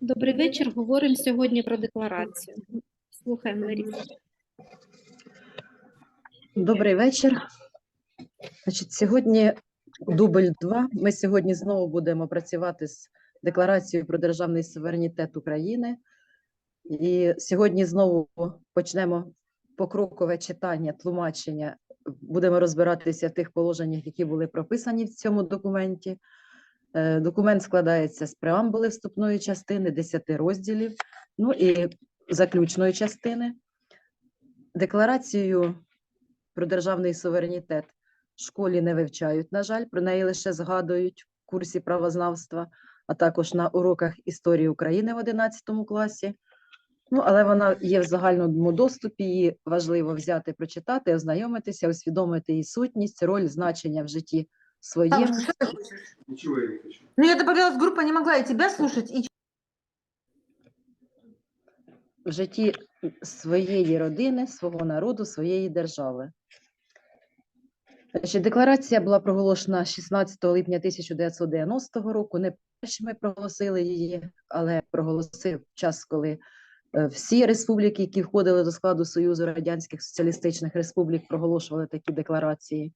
Добрий вечір. Говоримо сьогодні про декларацію. Слухаємо Ларісу. Добрий вечір. Значить, сьогодні дубль 2. Ми сьогодні знову будемо працювати з декларацією про державний суверенітет України. І сьогодні знову почнемо покрокове читання, тлумачення. Будемо розбиратися в тих положеннях, які були прописані в цьому документі. Е, Документ складається з преамбули вступної частини, 10 розділів, ну і заключної частини. Декларацію про державний суверенітет в школі не вивчають, на жаль, про неї лише згадують в курсі правознавства, а також на уроках історії України в 11 класі. Ну, але вона є в загальному доступі, її важливо взяти, прочитати, ознайомитися, усвідомити її сутність, роль, значення в житті своєму. Павловна, что ты хочешь? Ничего я не хочу. Ну, я добавлялась в группу, не могла и тебя слушать, и в житті своєї родини, свого народу, своєї держави. Значить, декларація була проголошена 16 липня 1990 року. Не перші ми проголосили її, але проголосив час, коли всі республіки, які входили до складу Союзу Радянських Соціалістичних Республік, проголошували такі декларації.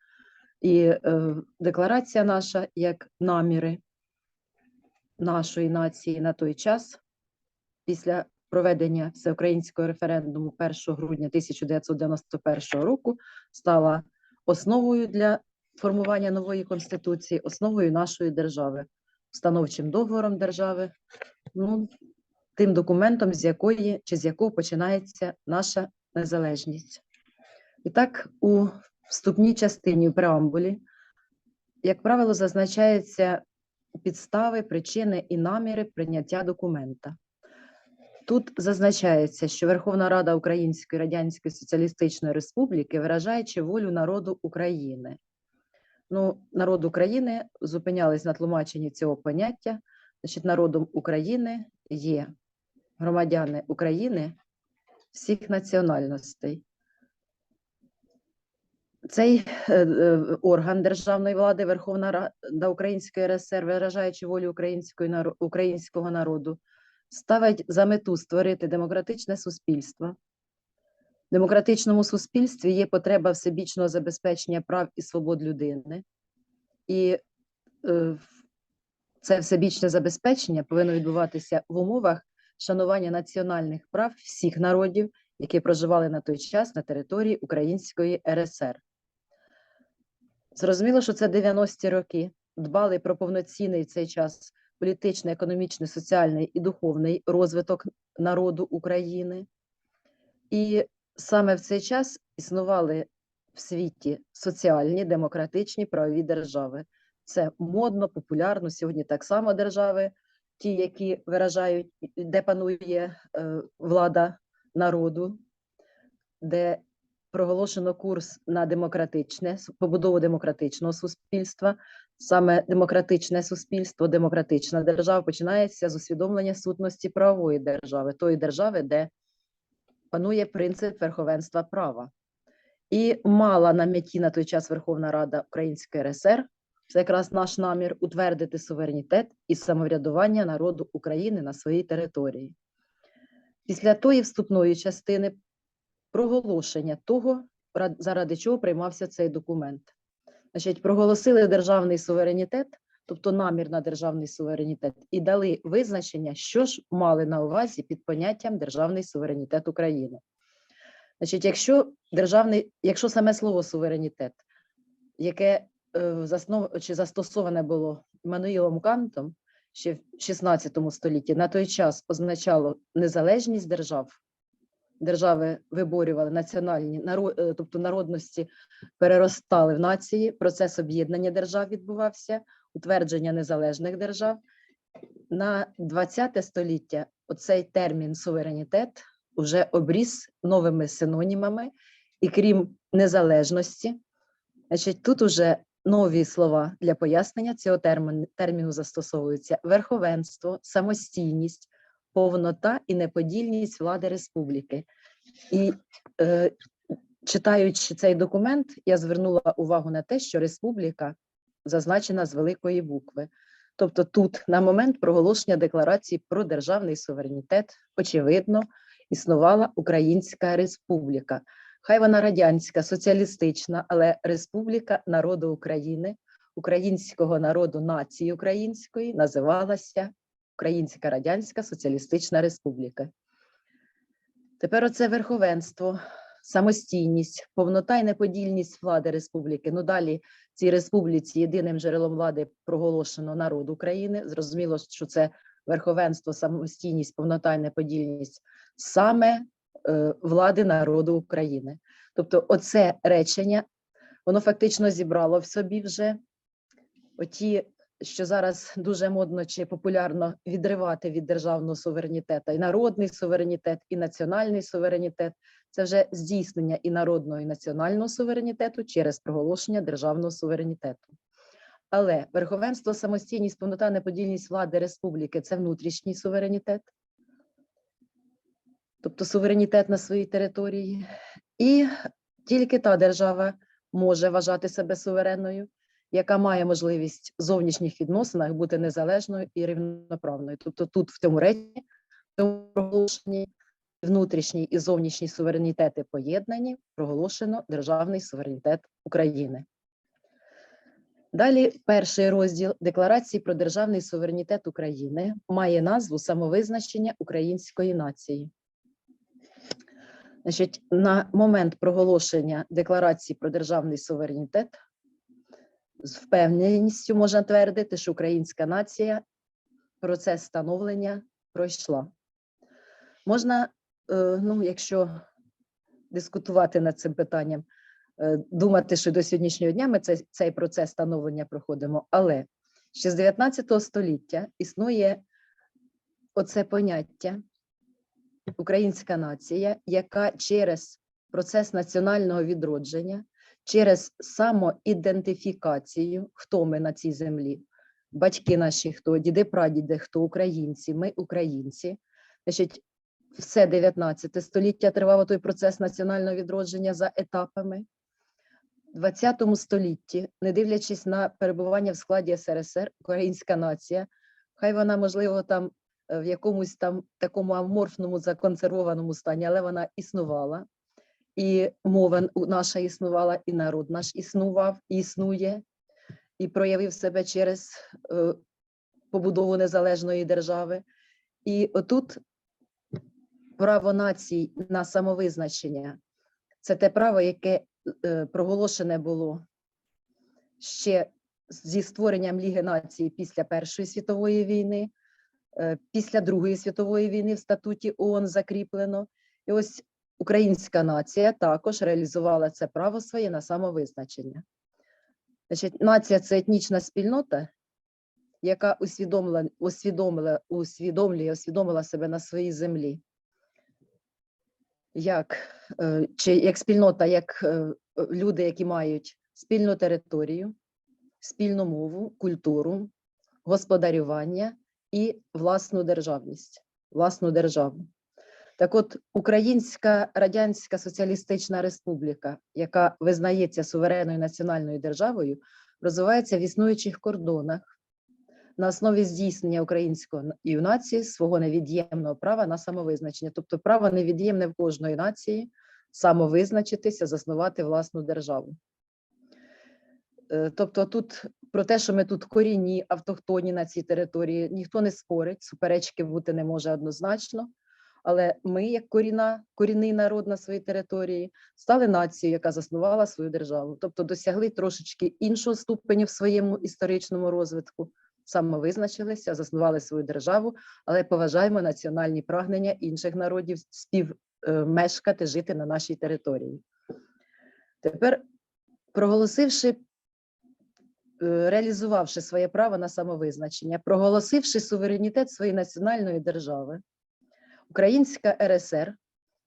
І е, декларація наша як наміри нашої нації на той час, після проведення всеукраїнського референдуму 1 грудня 1991 року стала основою для формування нової конституції, основою нашої держави, установчим договором держави, ну, тим документом, з якої чи з якого починається наша незалежність. І так, у вступній частині в преамбулі, як правило, зазначаються підстави, причини і наміри прийняття документа. Тут зазначається, що Верховна Рада Української Радянської Соціалістичної Республіки, виражаючи волю народу України. Ну, народ України зупинялись на тлумаченні цього поняття. Значить, народом України є громадяни України всіх національностей. Цей е, е, орган державної влади, Верховна Рада Української РСР, виражаючи волю української українського народу, ставить за мету створити демократичне суспільство. В демократичному суспільстві є потреба всебічного забезпечення прав і свобод людини, і е, це всебічне забезпечення повинно відбуватися в умовах шанування національних прав всіх народів, які проживали на той час на території Української РСР. Зрозуміло, що це 90-ті роки дбали про повноцінний цей час політичний, економічний, соціальний і духовний розвиток народу України. І саме в цей час існували в світі соціальні, демократичні правові держави. Це модно, популярно сьогодні так само держави, ті, які виражають, де панує е, влада народу, де проголошено курс на демократичне, побудову демократичного суспільства. Саме демократичне суспільство, демократична держава починається з усвідомлення сутності правової держави, тої держави, де панує принцип верховенства права. І мала на меті на той час Верховна Рада Української РСР, це якраз наш намір утвердити суверенітет і самоврядування народу України на своїй території. Після тої вступної частини проголошення того, заради чого приймався цей документ. Значить, проголосили державний суверенітет, тобто намір на державний суверенітет, і дали визначення, що ж мали на увазі під поняттям державний суверенітет України. Значить, якщо державний, якщо саме слово суверенітет, яке заснов, чи застосоване було Мануїлом Кантом ще в 16 столітті, на той час означало незалежність держав, держави виборювали національні наро- е, тобто народності переростали в нації, процес об'єднання держав відбувався, утвердження незалежних держав. На 20 століття оцей термін суверенітет вже обріс новими синонімами, і крім незалежності, значить, тут уже нові слова для пояснення цього терміну, терміну застосовуються верховенство, самостійність, повнота і неподільність влади республіки. І е, читаючи цей документ, я звернула увагу на те, що республіка зазначена з великої букви. Тобто тут на момент проголошення декларації про державний суверенітет, очевидно, існувала Українська Республіка. Хай вона радянська, соціалістична, але Республіка народу України, українського народу нації української називалася Українська Радянська Соціалістична Республіка. Тепер оце верховенство, самостійність, повнота і неподільність влади республіки. Ну далі цій республіці єдиним джерелом влади проголошено народ України. Зрозуміло, що це верховенство, самостійність, повнота і неподільність саме влади народу України. Тобто, оце речення, воно фактично зібрало в собі вже оті, що зараз дуже модно чи популярно відривати від державного суверенітету і народний суверенітет, і національний суверенітет. Це вже здійснення і народного, і національного суверенітету через проголошення державного суверенітету. Але верховенство, самостійність, повнота, неподільність влади республіки це внутрішній суверенітет, тобто суверенітет на своїй території. І тільки та держава може вважати себе суверенною, яка має можливість в зовнішніх відносинах бути незалежною і рівноправною. Тобто тут в цьому реченні, в цьому проголошенні внутрішній і зовнішній суверенітети поєднані, проголошено державний суверенітет України. Далі перший розділ Декларації про державний суверенітет України має назву самовизначення української нації. Значить, на момент проголошення Декларації про державний суверенітет з впевненістю можна твердити, що українська нація процес становлення пройшла. Можна, е, ну, якщо дискутувати над цим питанням, е, думати, що до сьогоднішнього дня ми цей, цей процес становлення проходимо, але ще з 19 століття існує оце поняття українська нація, яка через процес національного відродження, через самоідентифікацію, хто ми на цій землі, батьки наші, хто, діди, прадіди, хто українці, ми українці. Значить, все 19 століття тривав той процес національного відродження за етапами. В 20 столітті, не дивлячись на перебування в складі СРСР, українська нація, хай вона, можливо, там в якомусь там такому аморфному законсервованому стані, але вона існувала. І мова наша існувала, і народ наш існував, існує, і проявив себе через е, побудову незалежної держави. І отут право націй на самовизначення це те право, яке е, проголошене було ще зі створенням Ліги націй після Першої світової війни, е, після Другої світової війни в статуті ООН закріплено. І ось українська нація також реалізувала це право своє на самовизначення. Значить, нація це етнічна спільнота, яка усвідомила, усвідомила, усвідомлює, усвідомила себе на своїй землі. Як, е, чи як спільнота, як е, люди, які мають спільну територію, спільну мову, культуру, господарювання і власну державність, власну державу. Так от, Українська Радянська Соціалістична Республіка, яка визнається суверенною національною державою, розвивається в існуючих кордонах на основі здійснення української нації свого невід'ємного права на самовизначення, тобто право невід'ємне в кожної нації самовизначитися, заснувати власну державу. Е, Тобто, тут про те, що ми тут корінні, автохтонні на цій території, ніхто не спорить, суперечки бути не може однозначно. Але ми, як корінна, корінний народ на своїй території, стали нацією, яка заснувала свою державу, тобто досягли трошечки іншого ступеню в своєму історичному розвитку, самовизначилися, заснували свою державу, але поважаємо національні прагнення інших народів співмешкати, жити на нашій території. Тепер, проголосивши, реалізувавши своє право на самовизначення, проголосивши суверенітет своєї національної держави, Українська РСР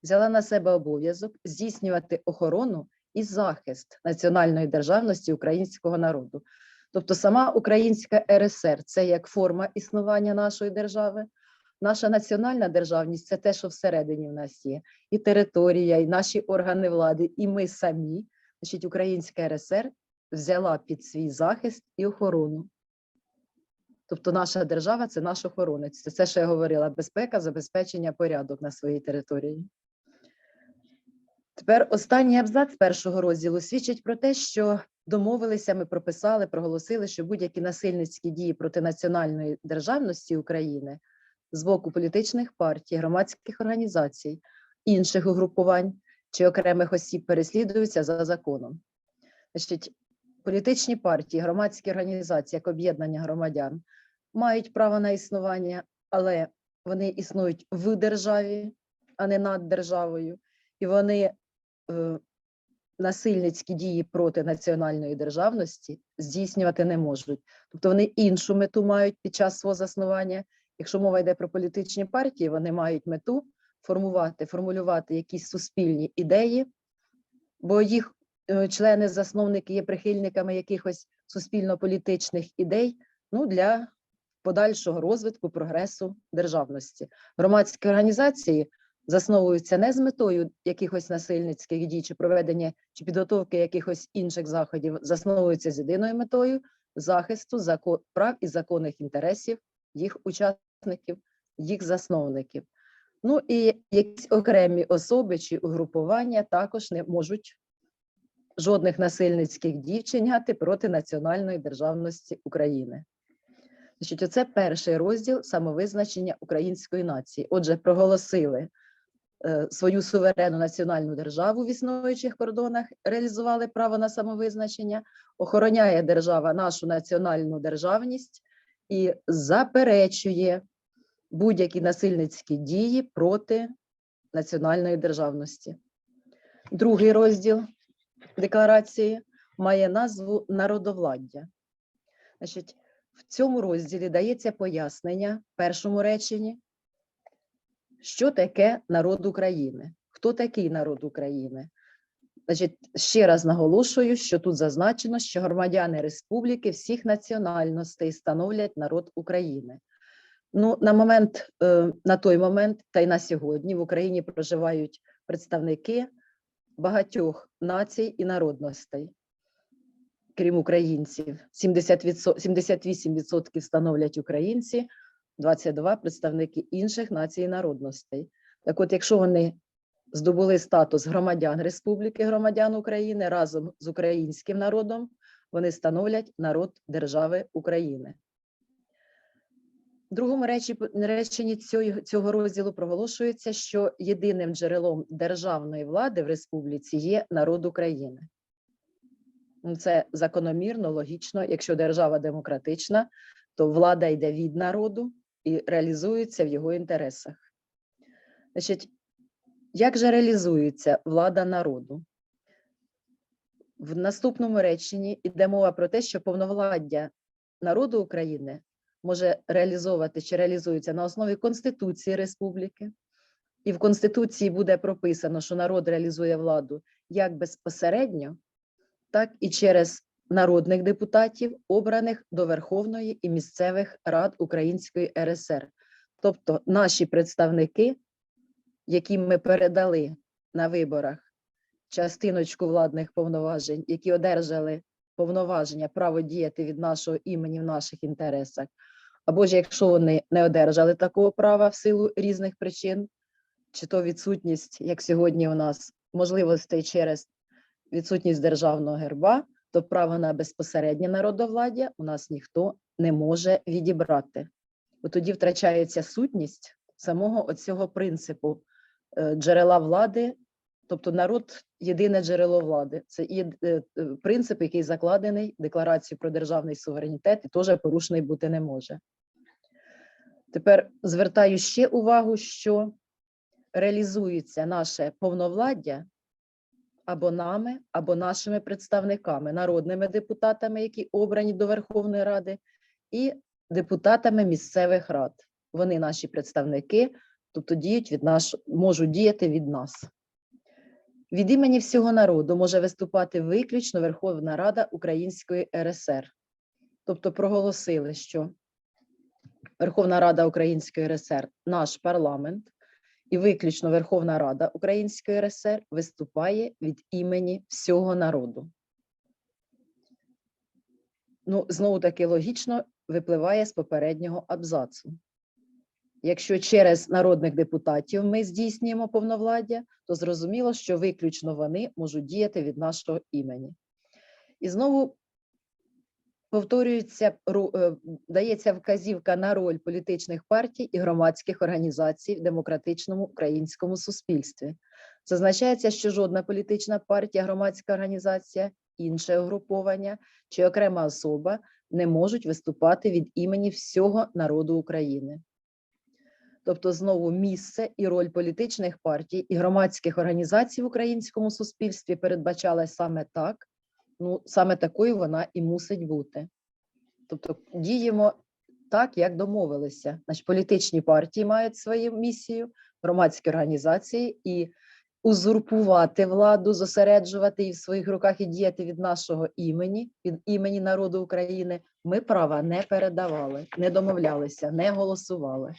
взяла на себе обов'язок здійснювати охорону і захист національної державності українського народу. Тобто, сама Українська РСР це як форма існування нашої держави. Наша національна державність це те, що всередині в нас є, і територія, і наші органи влади, і ми самі. Значить, Українська РСР взяла під свій захист і охорону. Тобто наша держава це наш охоронець. Це те, що я говорила: безпека, забезпечення порядок на своїй території. Тепер останній абзац першого розділу свідчить про те, що домовилися, ми прописали, проголосили, що будь-які насильницькі дії проти національної державності України з боку політичних партій, громадських організацій, інших угрупувань чи окремих осіб переслідуються за законом. Значить, політичні партії, громадські організації, як об'єднання громадян, мають право на існування, але вони існують в державі, а не над державою, і вони е, насильницькі дії проти національної державності здійснювати не можуть. Тобто вони іншу мету мають під час свого заснування. Якщо мова йде про політичні партії, вони мають мету формувати, формулювати якісь суспільні ідеї, бо їх члени, засновники є прихильниками якихось суспільно-політичних ідей ну, для подальшого розвитку, прогресу державності. Громадські організації засновуються не з метою якихось насильницьких дій чи проведення чи підготовки якихось інших заходів, засновуються з єдиною метою захисту зако- прав і законних інтересів їх учасників, їх засновників. Ну і якісь окремі особи чи угрупування також не можуть жодних насильницьких дій вчиняти проти національної державності України. Значить, оце перший розділ самовизначення української нації. Отже, проголосили е, свою суверенну національну державу в існуючих кордонах, реалізували право на самовизначення, охороняє держава нашу національну державність і заперечує будь-які насильницькі дії проти національної державності. Другий розділ декларації має назву народовладдя. Значить, в цьому розділі дається пояснення першому реченні, що таке народ України, хто такий народ України. Значить, ще раз наголошую, що тут зазначено, що громадяни республіки всіх національностей становлять народ України. Ну, на момент, е, на той момент, та й на сьогодні в Україні проживають представники багатьох націй і народностей, крім українців. 70%, 78% становлять українці, 22 представники інших націй і народностей. Так от, якщо вони здобули статус громадян Республіки, громадян України разом з українським народом, вони становлять народ держави України. Другому реченні цього, цього розділу проголошується, що єдиним джерелом державної влади в республіці є народ України. Ну, Це закономірно, логічно. Якщо держава демократична, то влада йде від народу і реалізується в його інтересах. Значить, як же реалізується влада народу? В наступному реченні йде мова про те, що повновладдя народу України може реалізовувати чи реалізується на основі Конституції Республіки. І в Конституції буде прописано, що народ реалізує владу як безпосередньо, так і через народних депутатів, обраних до Верховної і місцевих рад Української РСР. Тобто наші представники, яким ми передали на виборах частиночку владних повноважень, які одержали повноваження, право діяти від нашого імені в наших інтересах, або ж якщо вони не одержали такого права в силу різних причин, чи то відсутність, як сьогодні у нас, можливостей через відсутність державного герба, то право на безпосереднє народовладдя у нас ніхто не може відібрати. Бо тоді втрачається сутність самого оцього принципу е, джерела влади, тобто народ єдине джерело влади. Це і е, е, принцип, який закладений в декларацію про державний суверенітет, і теж порушений бути не може. Тепер звертаю ще увагу, що реалізується наше повновладдя або нами, або нашими представниками, народними депутатами, які обрані до Верховної Ради, і депутатами місцевих рад. Вони наші представники, тобто діють від наш, можуть діяти від нас. Від імені всього народу може виступати виключно Верховна Рада Української РСР. Тобто проголосили, що Верховна Рада Української РСР наш парламент, і виключно Верховна Рада Української РСР виступає від імені всього народу. Ну, знову таки логічно випливає з попереднього абзацу. Якщо через народних депутатів ми здійснюємо повновладдя, то зрозуміло, що виключно вони можуть діяти від нашого імені. І знову повторюється, е, дається вказівка на роль політичних партій і громадських організацій в демократичному українському суспільстві. Зазначається, що жодна політична партія, громадська організація, інше угруповання чи окрема особа не можуть виступати від імені всього народу України. Тобто, знову місце і роль політичних партій і громадських організацій в українському суспільстві передбачалась саме так, ну саме такою вона і мусить бути. Тобто діємо так, як домовилися. Значить, політичні партії мають свою місію, громадські організації і узурпувати владу, зосереджувати її в своїх руках і діяти від нашого імені, від імені народу України. Ми права не передавали, не домовлялися, не голосували.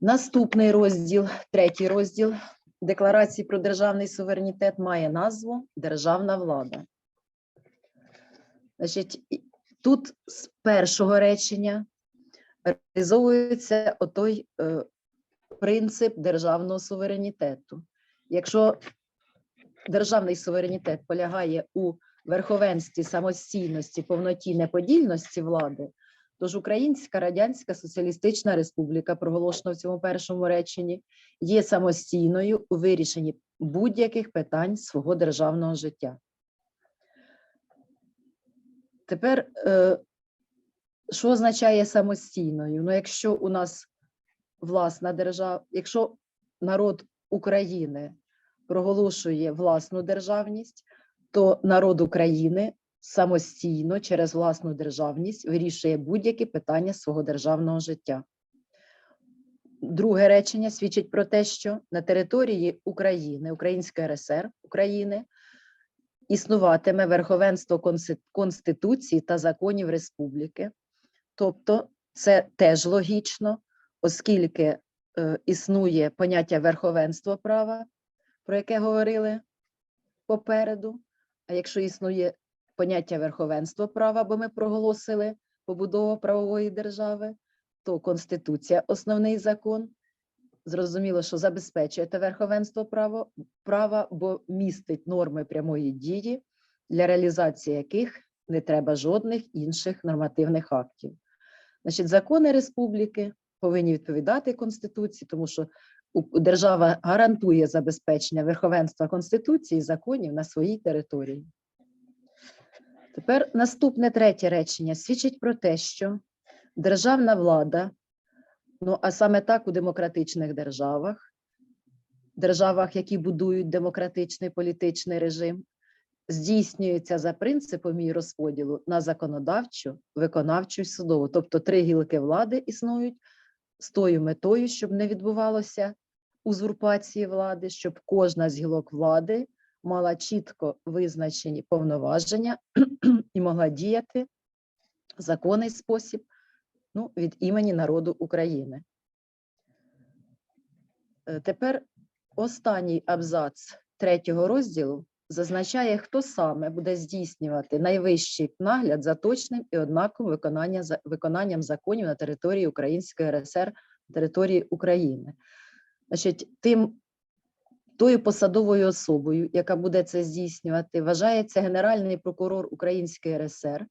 Наступний розділ, третій розділ Декларації про державний суверенітет має назву Державна влада. Значить, тут з першого речення реалізовується отой е, принцип державного суверенітету. Якщо державний суверенітет полягає у верховенстві, самостійності, повноті, неподільності влади, Тож Українська Радянська Соціалістична Республіка, проголошена в цьому першому реченні, є самостійною у вирішенні будь-яких питань свого державного життя. Тепер, е, що означає самостійною? Ну, якщо у нас власна держава, якщо народ України проголошує власну державність, то народ України самостійно через власну державність вирішує будь-які питання свого державного життя. Друге речення свідчить про те, що на території України, Української РСР України, існуватиме верховенство Конституції та законів республіки. Тобто, це теж логічно, оскільки е, існує поняття верховенства права, про яке говорили попереду. А якщо існує поняття верховенства права, бо ми проголосили побудову правової держави, то Конституція основний закон. Зрозуміло, що забезпечує те верховенство право, права, бо містить норми прямої дії, для реалізації яких не треба жодних інших нормативних актів. Значить, закони республіки повинні відповідати Конституції, тому що держава гарантує забезпечення верховенства Конституції і законів на своїй території. Тепер наступне третє речення свідчить про те, що державна влада, ну а саме так у демократичних державах, державах, які будують демократичний політичний режим, здійснюється за принципом її розподілу на законодавчу, виконавчу і судову. Тобто три гілки влади існують з тою метою, щоб не відбувалося узурпації влади, щоб кожна з гілок влади мала чітко визначені повноваження і могла діяти в законний спосіб ну, від імені народу України. Е, Тепер останній абзац третього розділу зазначає, хто саме буде здійснювати найвищий нагляд за точним і однаковим виконання, виконанням законів на території Української РСР, території України. Значить, тим тою посадовою особою, яка буде це здійснювати, вважається Генеральний прокурор Української РСР,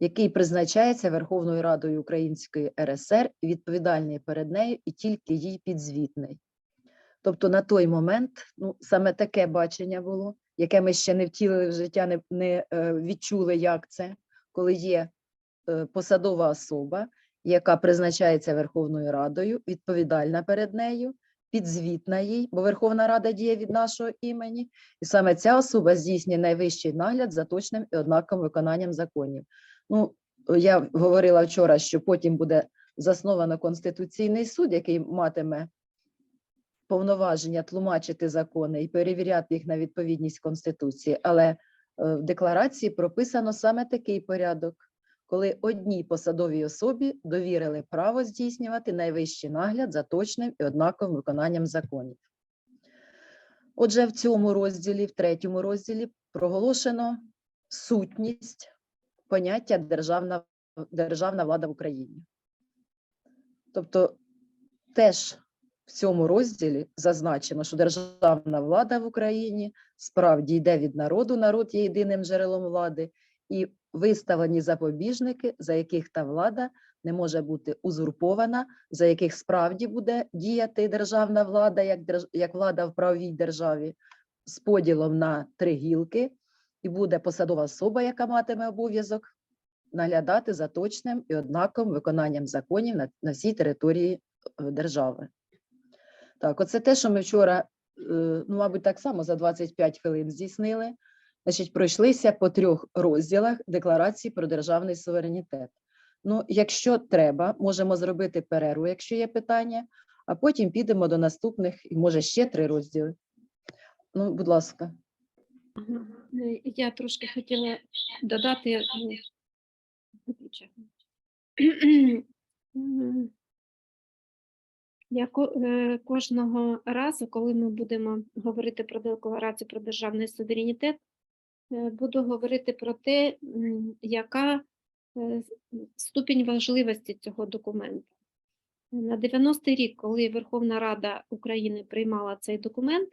який призначається Верховною Радою Української РСР, відповідальний перед нею і тільки їй підзвітний. Тобто на той момент ну, саме таке бачення було, яке ми ще не втілили в життя, не, не е, відчули, як це, коли є е, посадова особа, яка призначається Верховною Радою, відповідальна перед нею, підзвітна їй, бо Верховна Рада діє від нашого імені, і саме ця особа здійснює найвищий нагляд за точним і однаковим виконанням законів. Ну, я говорила вчора, що потім буде засновано Конституційний суд, який матиме повноваження тлумачити закони і перевіряти їх на відповідність Конституції. Але е, в декларації прописано саме такий порядок, коли одній посадовій особі довірили право здійснювати найвищий нагляд за точним і однаковим виконанням законів. Отже, в цьому розділі, в третьому розділі, проголошено сутність поняття державна, державна влада в Україні. Тобто теж в цьому розділі зазначено, що державна влада в Україні справді йде від народу, народ є єдиним джерелом влади, і виставлені запобіжники, за яких та влада не може бути узурпована, за яких справді буде діяти державна влада, як, держ... як влада в правовій державі, з поділом на три гілки, і буде посадова особа, яка матиме обов'язок наглядати за точним і однаковим виконанням законів на, на всій території е, держави. Так, оце те, що ми вчора, е, ну, мабуть, так само за 25 хвилин здійснили. Значить, пройшлися по трьох розділах Декларації про державний суверенітет. Ну, якщо треба, можемо зробити перерву, якщо є питання, а потім підемо до наступних, і може ще три розділи. Ну, будь ласка. Я трошки хотіла додати. ну, Я е, кожного разу, коли ми будемо говорити про декларацію про державний суверенітет, буду говорити про те, яка е, ступінь важливості цього документу. На 90-й рік, коли Верховна Рада України приймала цей документ,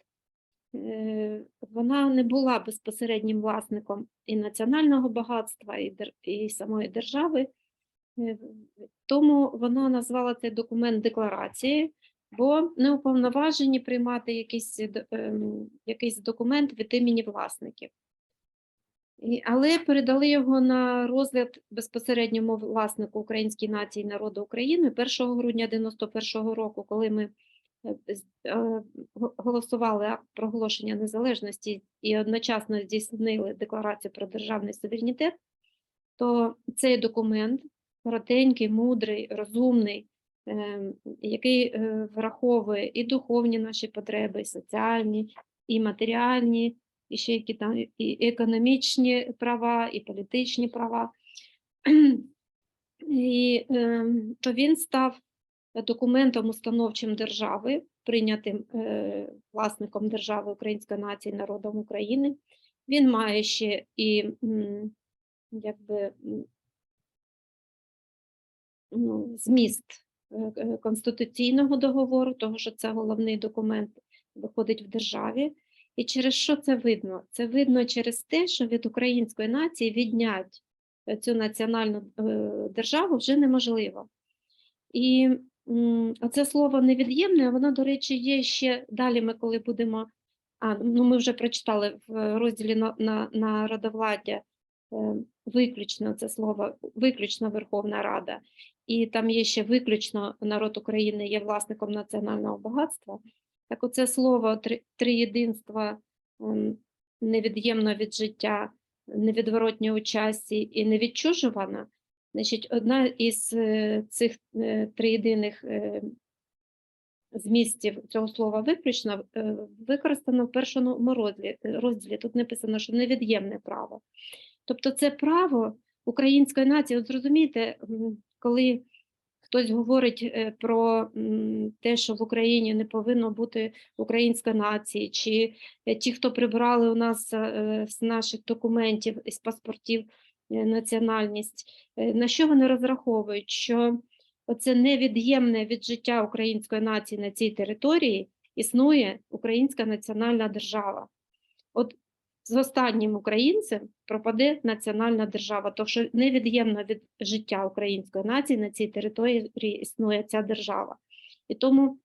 е, вона не була безпосереднім власником і національного багатства, і, дер- і самої держави. Е, Тому вона назвала цей документ декларацією, бо не уповноважені приймати якийсь, ем, якийсь документ від імені власників. Але передали його на розгляд безпосередньому власнику української нації народу України 1 грудня 91-го року, коли ми е, е, го- голосували проголошення незалежності і одночасно здійснили декларацію про державний суверенітет, то цей документ коротенький, мудрий, розумний, ем, який е, враховує і духовні наші потреби, і соціальні, і матеріальні, і ще які там і економічні права, і політичні права. І ем, то він став документом установчим держави, прийнятим е, власником держави української нації, народом України. Він має ще і якби ну, зміст е, е, конституційного договору, того що це головний документ виходить в державі. І через що це видно? Це видно через те, що від української нації віднять е, цю національну е, державу вже неможливо. І м, оце слово невід'ємне, воно, до речі, є ще далі. Ми коли будемо. А, ну ми вже прочитали в розділі на, на, на родовладдя е, виключно це слово, виключно Верховна Рада, і там є ще виключно народ України є власником національного багатства. Так оце слово триєдинства невід'ємно від життя, невідворотньо у часі і невідчужувана, значить, одна із е, цих е, триєдиних е, змістів цього слова виключно використано в першому розділі. Тут написано, що невід'ємне право. Тобто це право української нації. От зрозумієте, коли хтось говорить е, про те, що в Україні не повинно бути української нації, чи е, ті, хто прибрали у нас е, з наших документів із паспортів національність, на що вони розраховують? Що оце невід'ємне від життя української нації на цій території існує українська національна держава. От з останнім українцем пропаде національна держава, тому що невід'ємно від життя української нації на цій території існує ця держава. І тому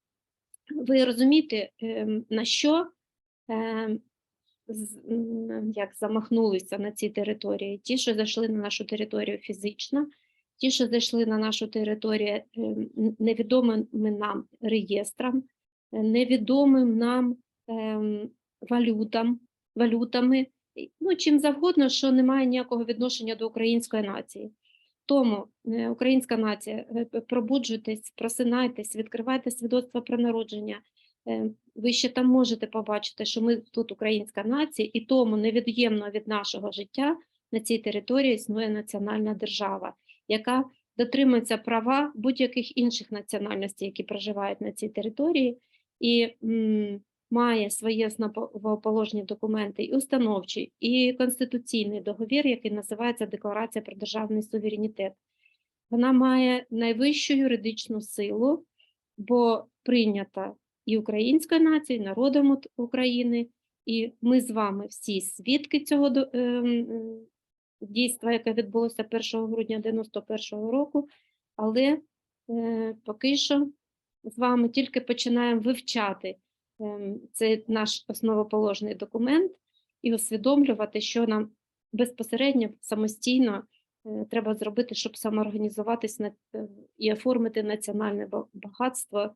ви розумієте, ем, на що ем, як замахнулися на цій території? Ті, що зайшли на нашу територію фізично, ті, що зайшли на нашу територію ем, н- невідомим нам реєстрам, невідомим нам валютам, валютами, ну, чим завгодно, що не має ніякого відношення до української нації. Тому е, українська нація, е, пробуджуйтесь, просинайтесь, відкривайте свідоцтво про народження. Е, Ви ще там можете побачити, що ми тут українська нація, і тому невід'ємно від нашого життя на цій території існує національна держава, яка дотримується права будь-яких інших національностей, які проживають на цій території, і має свої основоположні документи, і установчий, і конституційний договір, який називається Декларація про державний суверенітет. Вона має найвищу юридичну силу, бо прийнята і українською нацією, народом України, і ми з вами всі свідки цього ем, дійства, яке відбулося 1 грудня 91 року, але е, поки що з вами тільки починаємо вивчати ем, цей наш основоположний документ і усвідомлювати, що нам безпосередньо самостійно е, треба зробити, щоб самоорганізуватись е, і оформити національне багатство е,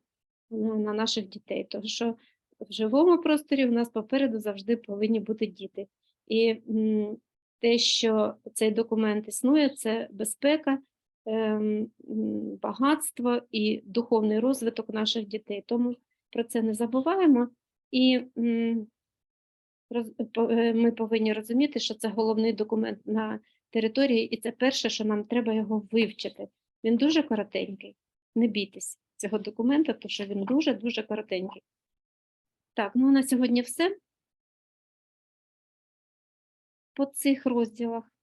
на наших дітей. Тому що в живому просторі у нас попереду завжди повинні бути діти. І те, що цей документ існує, це безпека, ем, багатство і духовний розвиток наших дітей. Тому про це не забуваємо. І е, ми повинні розуміти, що це головний документ на території, і це перше, що нам треба його вивчити. Він дуже коротенький. Не бійтесь цього документа, тому що він дуже-дуже коротенький. Так, ну на сьогодні все. По цих розділах